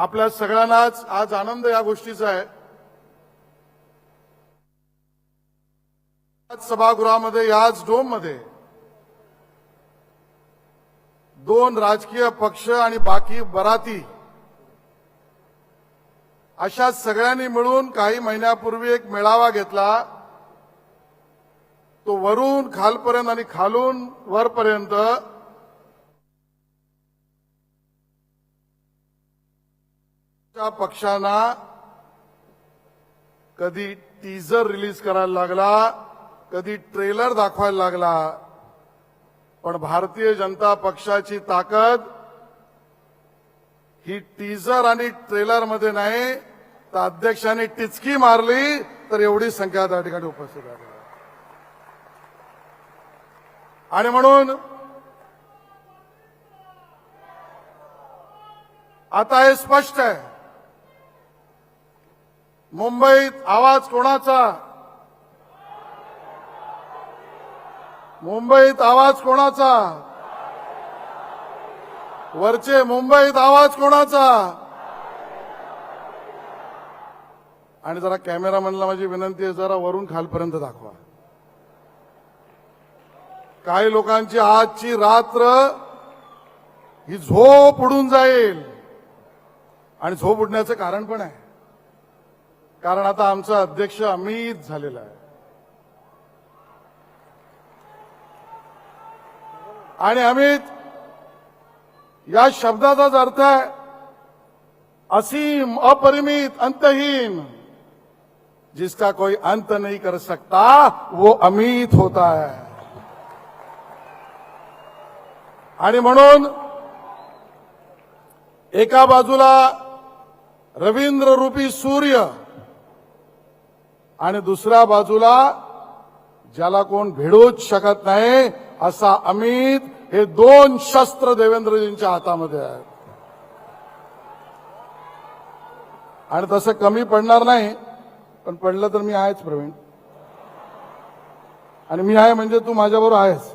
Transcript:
आपल्या सगळ्यांनाच आज आनंद या गोष्टीचा आहे. आज सभागृहामध्ये याच डोममध्ये दोन राजकीय पक्ष आणि बाकी बराती अशा सगळ्यांनी मिळून काही महिन्यापूर्वी एक मेळावा घेतला. तो वरून खालपर्यंत आणि खालून वरपर्यंत त्या पक्षांना कधी टीजर रिलीज करायला लागला कधी ट्रेलर दाखवायला लागला पण भारतीय जनता पक्षाची ताकद ही टीजर आणि ट्रेलरमध्ये नाही. तर अध्यक्षांनी टिचकी मारली तर एवढी संख्या त्या ठिकाणी उपस्थित आहे. आणि म्हणून आता हे स्पष्ट आहे. मुंबईत आवाज कोणाचा? मुंबईत आवाज कोणाचा? वरचे मुंबईत आवाज कोणाचा? आणि जरा कॅमेरामॅनला माझी विनंती आहे जरा वरून खालपर्यंत दाखवा. काही लोकांची आजची रात्र ही झोप उडून जाईल. आणि झोप उडण्याचं कारण पण आहे. कारण आता आमचा अध्यक्ष अमित झालेला आहे. आणि अमित या शब्दाचाच अर्थ आहे असीम अपरिमित अंतहीन. जिसका कोई अंत नहीं कर सकता वो अमित होता है. आणि म्हणून एका बाजूला रवींद्र रूपी सूर्य आणि दुसऱ्या बाजूला ज्याला कोण भिडूच शकत नाही असा अमित हे दोन शस्त्र देवेंद्रजींच्या हातामध्ये आहेत. आणि तसं कमी पडणार नाही पण पडलं तर मी आहेच प्रवीण. आणि मी आहे म्हणजे तू माझ्याबरोबर आहेस.